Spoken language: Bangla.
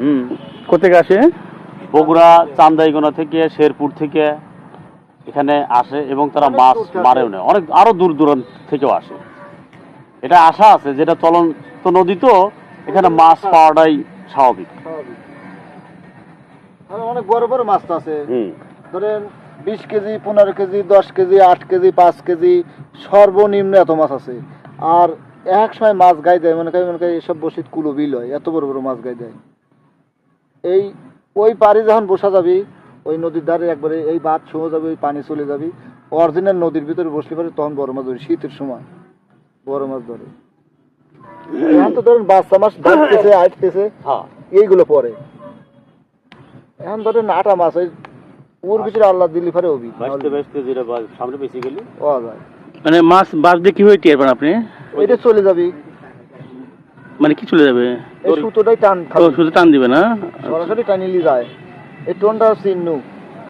হুম। কোথেকে আসে? বগুড়া চান্দাইগোনা থেকে শেরপুর থেকে এখানে আসে এবং তারা মাছ মারেও নেয়। অনেক আরও দূর দূরান্ত থেকেও আসে। এটা আশা আছে যেটা চলন্ত নদী তো এখানে মাছ পাওয়াটাই স্বাভাবিক। অনেক বড় বড় মাছ আছে। ধরেন বিশ কেজি পনেরো কেজি দশ কেজি আট কেজি পাঁচ কেজি সর্বনিম্ন এত মাছ আছে। আর এক সময় মাছ গাই দেয় মনে করি মনে করি এসব বসিত কুলো বিল হয় এত বড় বড় মাছ গাই দেয়। এই ওই পাড়ি যখন বসা যাবি ওই নদীর ধারে একবারে এই বাদ ছো যাবে ওই পানি চলে যাবি অরিজিনাল নদীর ভিতরে বসলে পারে তখন বড় মাছ ধরে শীতের সময় বড় মাছ ধরে। এখন তো ধরেন বাচ্চা মাছ ধরতেছে আটতেছে হ্যাঁ। এইগুলো পরে। এখন ধরেন আটা মাছ ওই ওর ভিতরে আল্লাহ দিল্লি ফারে অবি বাঁচতে বাঁচতে যেটা সামনে বেশি গেলে। মানে মাছ বাস দিয়ে কীভাবে টিয়ার আপনি? এটা চলে যাবি। মানে কি চলে যাবে? এই সুতোটাই টান ও সুতো টান দিবে না? সরাসরি টানিলি যায়। এই টোনটা চিহ্ন